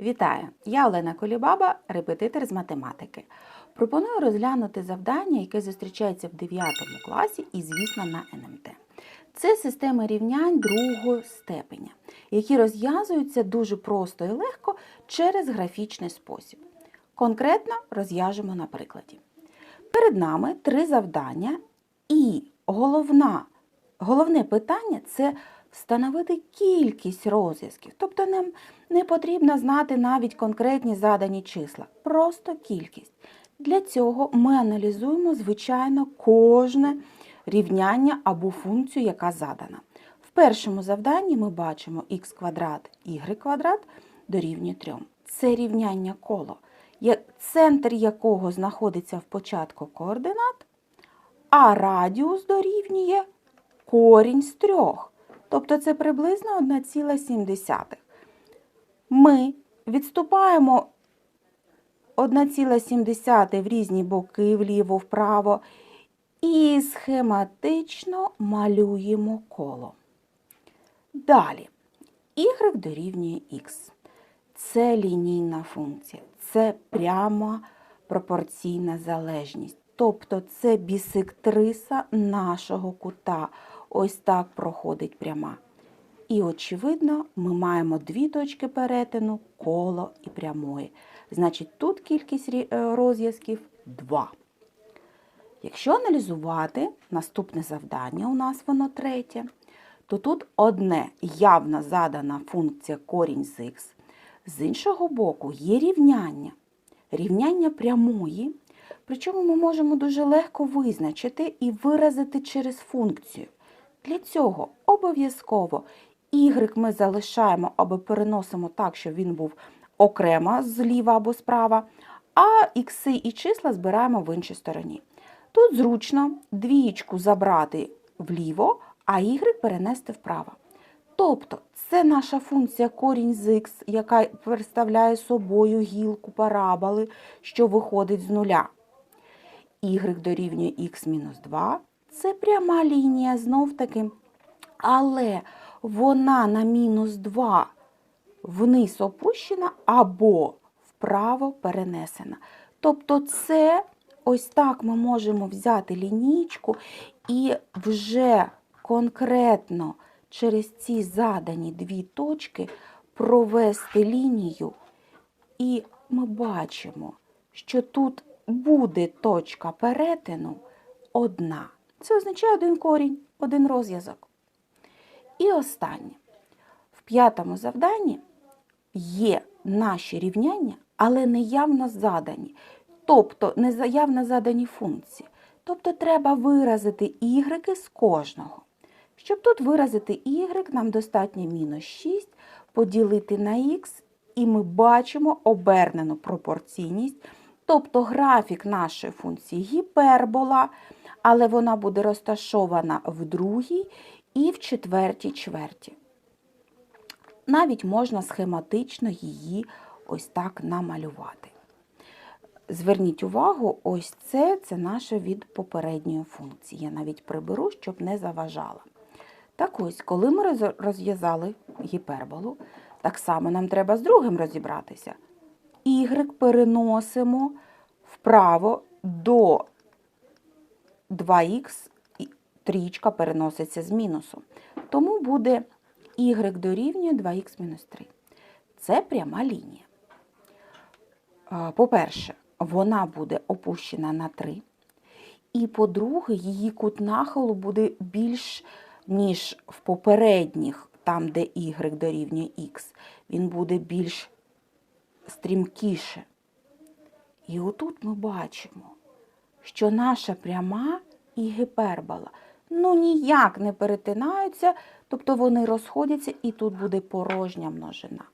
Вітаю! Я Олена Колібаба, репетитор з математики. Пропоную розглянути завдання, яке зустрічається в 9 класі і, звісно, на НМТ. Це системи рівнянь другого степеня, які розв'язуються дуже просто і легко через графічний спосіб. Конкретно розв'яжемо на прикладі. Перед нами три завдання, і головна, головне питання це встановити кількість розв'язків. Тобто нам не потрібно знати навіть конкретні задані числа, просто кількість. Для цього ми аналізуємо, звичайно, кожне рівняння або функцію, яка задана. В першому завданні ми бачимо х квадрат, y квадрат дорівнює 3. Це рівняння коло, центр якого знаходиться в початку координат, а радіус дорівнює корінь з трьох. Тобто це приблизно 1,7. Ми відступаємо 1,7 в різні боки, вліво, вправо, і схематично малюємо коло. Далі. Y дорівнює Х. Це лінійна функція, це пряма пропорційна залежність. Тобто це бісектриса нашого кута. Ось так проходить пряма. І, очевидно, ми маємо дві точки перетину коло і прямої. Значить, тут кількість е, розв'язків 2. Якщо аналізувати наступне завдання, у нас воно третє, то тут одне явно задана функція корінь з х, з іншого боку є рівняння. Рівняння прямої, причому ми можемо дуже легко визначити і виразити через функцію. Для цього обов'язково y ми залишаємо або переносимо так, щоб він був окремо зліва або справа, а ікси і числа збираємо в іншій стороні. Тут зручно двієчку забрати вліво, а y перенести вправо. Тобто це наша функція корінь з х, яка представляє собою гілку параболи, що виходить з нуля. y дорівнює х мінус 2. Це пряма лінія знов таки, але вона на мінус 2 вниз опущена або вправо перенесена. Тобто це ось так ми можемо взяти лінійку і вже конкретно через ці задані дві точки провести лінію. І ми бачимо, що тут буде точка перетину одна. Це означає один корінь, один розв'язок. І останнє. В п'ятому завданні є наші рівняння, але не явно задані. Тобто не за- явно задані функції. Тобто треба виразити y з кожного. Щоб тут виразити y, нам достатньо мінус 6 поділити на х, і ми бачимо обернену пропорційність. Тобто графік нашої функції гіпербола, але вона буде розташована в другій і в четвертій чверті. Навіть можна схематично її ось так намалювати. Зверніть увагу, ось це це наше від попередньої функції. Я навіть приберу, щоб не заважала. Так ось, коли ми розв'язали гіперболу, так само нам треба з другим розібратися. Y переносимо вправо до 2х, і трічка переноситься з мінусом. Тому буде y дорівнює 2х мінус 3. Це пряма лінія. По-перше, вона буде опущена на 3. І по-друге, її кут нахилу буде більш, ніж в попередніх, там, де y дорівнює х. Він буде більш стрімкіше. І отут ми бачимо, що наша пряма і гіпербола ну ніяк не перетинаються, тобто вони розходяться, і тут буде порожня множина.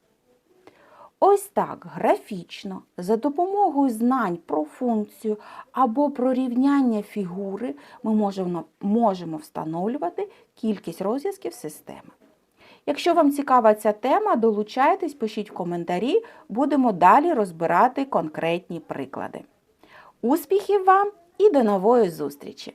Ось так графічно, за допомогою знань про функцію або про рівняння фігури ми можемо, можемо встановлювати кількість розв'язків системи. Якщо вам цікава ця тема, долучайтесь, пишіть в коментарі, будемо далі розбирати конкретні приклади. Успіхів вам і до нової зустрічі!